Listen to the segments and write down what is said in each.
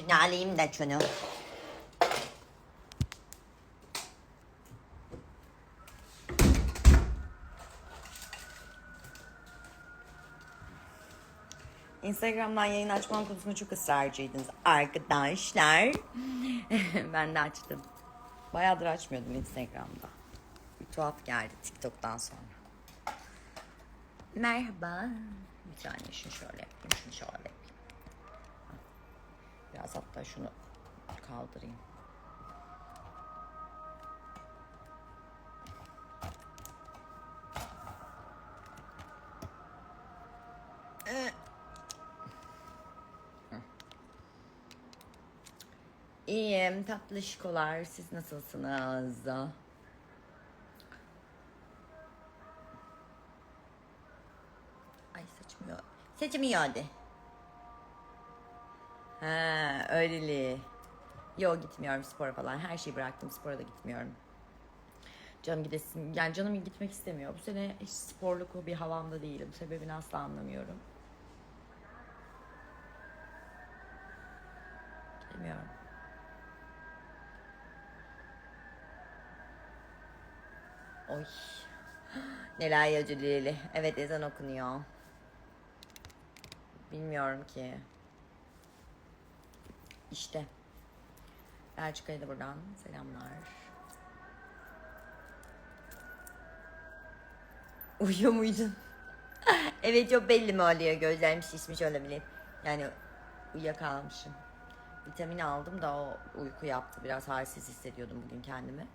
Şunu alayım da şunu. Instagram'dan yayın açmam konusunda çok ısrarcıydınız arkadaşlar. ben de açtım. Bayağıdır açmıyordum Instagram'da. Bir tuhaf geldi TikTok'tan sonra. Merhaba. Bir saniye şunu şöyle yapayım, şunu şöyle. Biraz hatta şunu kaldırayım. İyiyim tatlışkolar. Siz nasılsınız? Ay saçım yok. Saçım iyi oldu. Ha öyleli. Yok gitmiyorum spora falan. Her şeyi bıraktım. Spora da gitmiyorum. Canım gidesin. Yani canım gitmek istemiyor. Bu sene hiç sporluk bir havamda değilim. Sebebini asla anlamıyorum. Bilmiyorum. Oy. Neler yacılıyla. Evet ezan okunuyor. Bilmiyorum ki. İşte. Belçika'ya da buradan selamlar. Uyuyor muydun? evet çok belli mi oluyor gözlerim şişmiş olabilir. Yani uyuyakalmışım. Vitamin aldım da o uyku yaptı. Biraz halsiz hissediyordum bugün kendimi.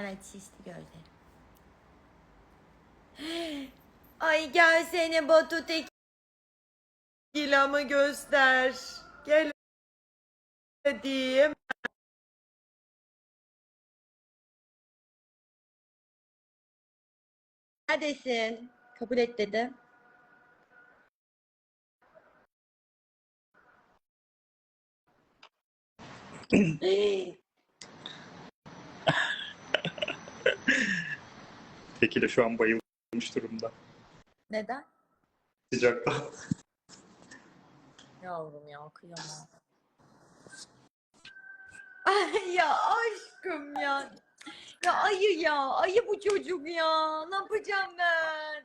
Evet şişti gözlerim. Ay gelsene Batu tekilamı göster. Gel hadi. Neredesin? Kabul et dedi. Teki de şu an bayılmış durumda. Neden? Sıcakta. Yavrum ya kıyamam. Ay ya aşkım ya. Ya ayı ya. Ayı bu çocuk ya. Ne yapacağım ben?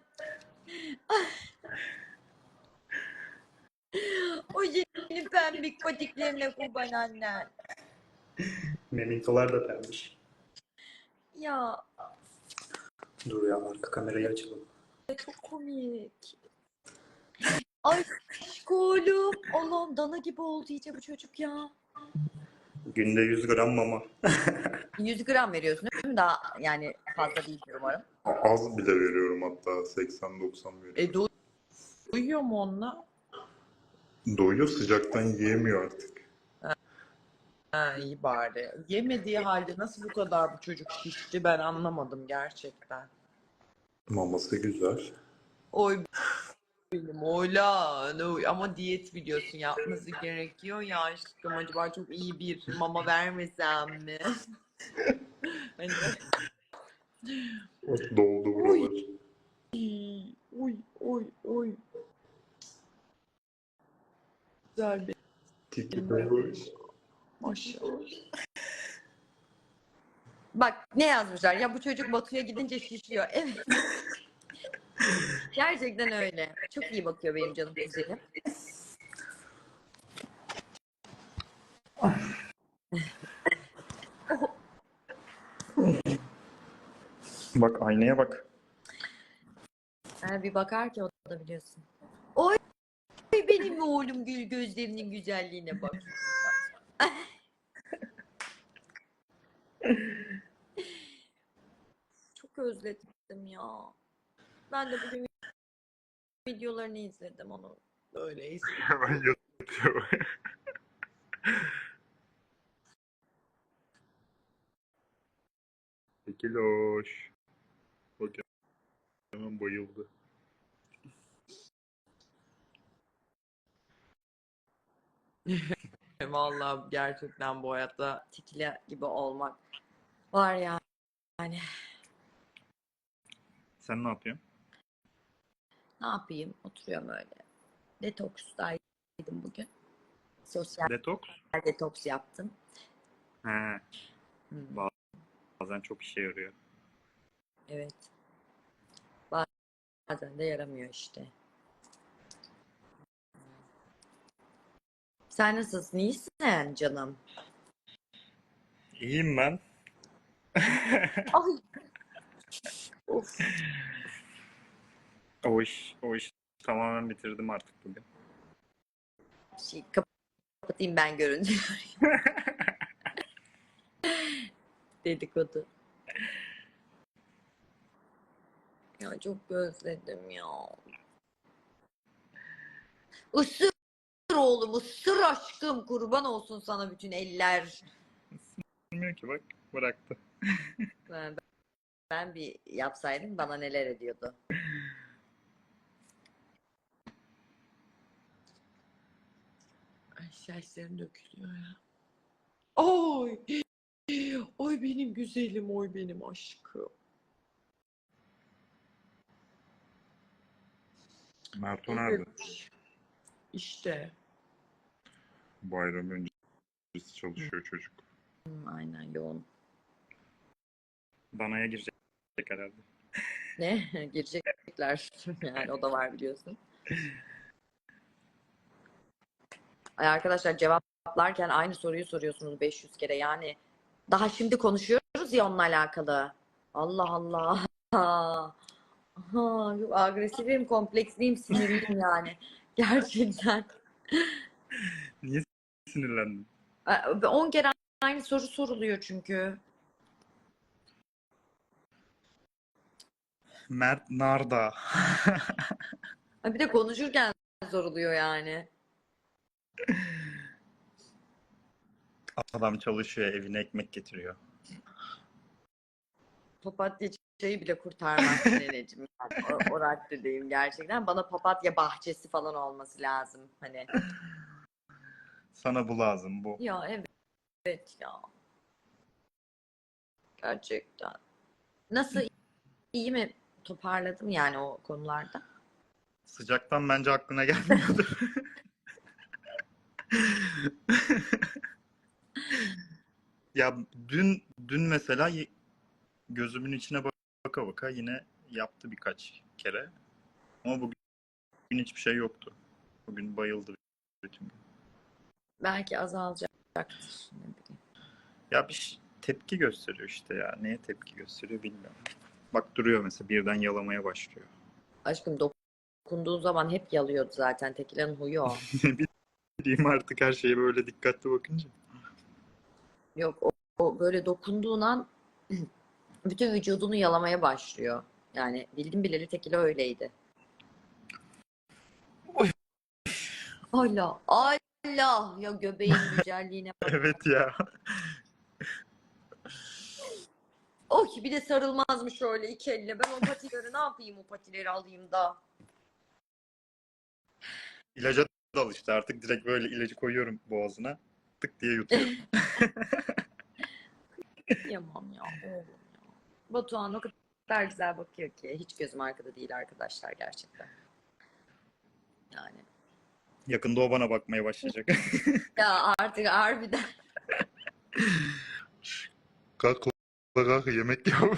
o yeni pembik patiklerine kurban annen. Memintolar da pembiş. Ya Dur ya arka kamerayı açalım. çok komik. Ay oğlum. Allah'ım dana gibi oldu iyice bu çocuk ya. Günde 100 gram mama. 100 gram veriyorsun değil mi? Daha yani fazla değildir umarım. Az bile veriyorum hatta 80-90 veriyorum. E do duyuyor mu onunla? Doyuyor sıcaktan yiyemiyor artık. Ha iyi bari. Yemediği halde nasıl bu kadar bu çocuk şişti ben anlamadım gerçekten. Maması güzel. Oy benim oğlan oy. ama diyet biliyorsun yapması gerekiyor ya aşkım acaba çok iyi bir mama vermesem mi? hani Doldu buralar. oy oy oy. Güzel bir Tiki. Maşallah. Bak ne yazmışlar? Ya bu çocuk Batu'ya gidince şişiyor. Evet. Gerçekten öyle. Çok iyi bakıyor benim canım güzelim. Bak aynaya bak. Ha, bir bakar ki o da biliyorsun. Oy benim oğlum gül gözlerinin güzelliğine bak. Çok özledim ya. Ben de bugün videolarını izledim onu. Öyleyse. Hemen yatıyor. Tekiloş. Bak yanıma Canım bayıldı. Vallahi gerçekten bu hayatta Tikile gibi olmak var ya. Yani Sen ne yapıyorsun? ne yapayım? Oturuyorum öyle. Detokstaydım bugün. Sosyal Detoks? detoks yaptım. He, Hmm, bazen çok işe yarıyor. evet. Bazen de yaramıyor işte. Sen nasılsın? İyisin canım. İyiyim ben. Ay. Of. O iş, o iş tamamen bitirdim artık bugün. Şey, kapatayım ben görüntüyü. Dedikodu. Ya çok özledim ya. Isır oğlum, ısır aşkım. Kurban olsun sana bütün eller. Bilmiyorum ki bak bıraktı. Ben, ben bir yapsaydım bana neler ediyordu. Ay saçlarım dökülüyor ya. Oy! Oy benim güzelim, oy benim aşkım. Merto nerede? Evet. İşte. Bayram öncesi çalışıyor çocuk. Hmm, aynen yoğun. Danaya girecek herhalde. Ne? Girecekler. Yani o da var biliyorsun. Ay arkadaşlar cevaplarken aynı soruyu soruyorsunuz 500 kere. Yani daha şimdi konuşuyoruz ya onunla alakalı. Allah Allah. Ha, çok agresifim, kompleksliyim, sinirliyim yani. Gerçekten. Niye sinirlendin? 10 kere aynı soru soruluyor çünkü. Mert Narda. Bir de konuşurken soruluyor yani. Adam çalışıyor, evine ekmek getiriyor. Papatya çayı bile kurtarmaz neneciğim. Yani o, o raddedeyim gerçekten. Bana papatya bahçesi falan olması lazım. Hani Sana bu lazım, bu. ya evet, evet ya. Gerçekten. Nasıl iyi mi toparladım yani o konularda? Sıcaktan bence aklına gelmiyordur. ya dün dün mesela gözümün içine baka baka yine yaptı birkaç kere. Ama bugün hiçbir şey yoktu. Bugün bayıldı bütün gün. Belki azalacaktır. Ya bir tepki gösteriyor işte ya. Neye tepki gösteriyor bilmiyorum. Bak duruyor mesela birden yalamaya başlıyor. Aşkım dokunduğun zaman hep yalıyordu zaten. Tekilanın huyu o. bileyim artık her şeye böyle dikkatli bakınca. Yok o, o böyle dokunduğun an bütün vücudunu yalamaya başlıyor. Yani bildim bileli tekila öyleydi. Oy. Allah Allah ya göbeğin güzelliğine bak. Evet ya. Oh bir de sarılmazmış öyle iki elle. Ben o patileri ne yapayım o patileri alayım da. İlaca da alıştı artık direkt böyle ilacı koyuyorum boğazına. Tık diye yutuyor. Yamam ya oğlum ya. Batuhan o kadar güzel bakıyor ki. Hiç gözüm arkada değil arkadaşlar gerçekten. Yani. Yakında o bana bakmaya başlayacak. Ya artık harbiden. kalk kalk yemek yap.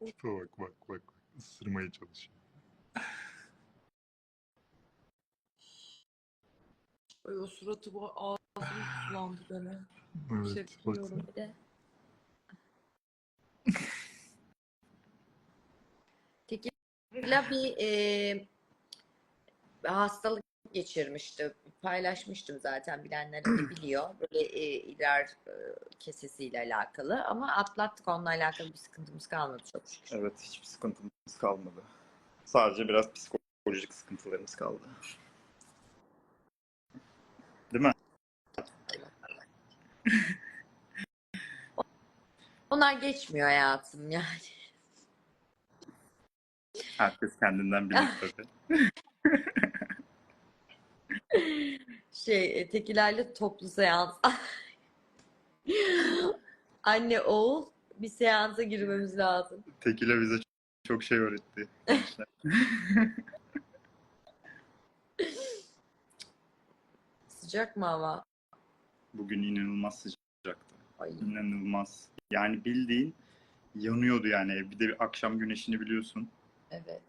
Tipe bak bak bak. Isırmaya çalışıyor. Ay o suratı bu ağzım sulandı gene. Evet, baksana. Bir de. Tekila bir e, hastalık geçirmişti. Paylaşmıştım zaten bilenler de biliyor. Böyle e, idrar e, kesesiyle alakalı ama atlattık onunla alakalı bir sıkıntımız kalmadı çok şükür. Evet hiçbir sıkıntımız kalmadı. Sadece biraz psikolojik sıkıntılarımız kaldı. Değil mi? Onlar geçmiyor hayatım yani. Herkes kendinden bilir tabii. Şey, e, tekilerle toplu seans. Anne, oğul bir seansa girmemiz lazım. Tekila bize çok şey öğretti. Sıcak mı hava? Bugün inanılmaz sıcaktı. Ay, İnanılmaz. Yani bildiğin yanıyordu yani. Bir de bir akşam güneşini biliyorsun. Evet.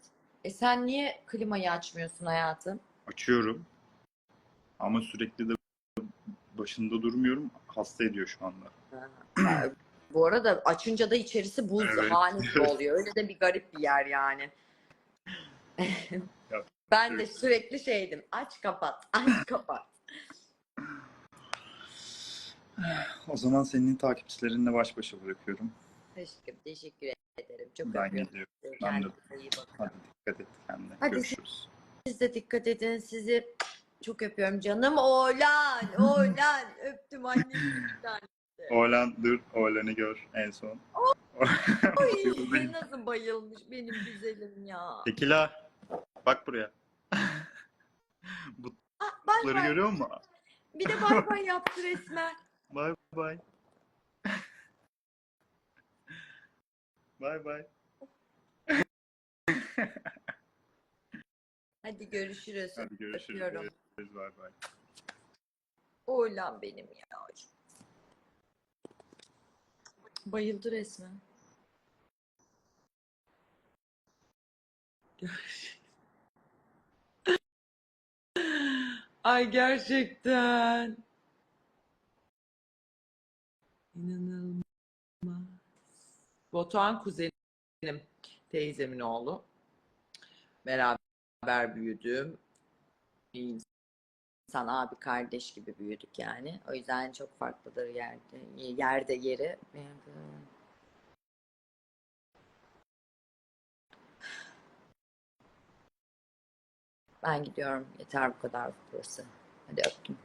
E sen niye klimayı açmıyorsun hayatım? Açıyorum. Ama sürekli de başında durmuyorum. Hasta ediyor şu anda. Ha. Bu arada açınca da içerisi buz Evet. hanesi oluyor. Öyle de bir garip bir yer yani. Ya, ben de sürekli şeydim. Aç kapat, aç kapat. O zaman senin takipçilerinle baş başa bırakıyorum. Teşekkür, teşekkür ederim. Çok Ben öpüyorum. Ben de-. Hadi dikkat et kendine. Hadi. Görüşürüz. Siz de dikkat edin. Sizi çok öpüyorum. Canım oğlan, oğlan. Öptüm tane. Oğlan dur. Oğlanı gör en son. Ay, nasıl bayılmış benim güzelim ya. Tekila. Bak buraya. Ah, bay Butları bay. görüyor musun? Bir de bay bay yaptı resmen. Bay bay. Bay bay. Hadi görüşürüz. Hadi görüşürüz. Öpüyorum. Bay bay. Oğlan benim ya. Bayıldı resmen. Ay gerçekten. İnanılmaz. Batuhan kuzenim, teyzemin oğlu. Beraber büyüdüm. İnsan abi kardeş gibi büyüdük yani. O yüzden çok farklıdır yerde. Yerde yeri. Ben gidiyorum. Yeter bu kadar burası. Hadi öptüm.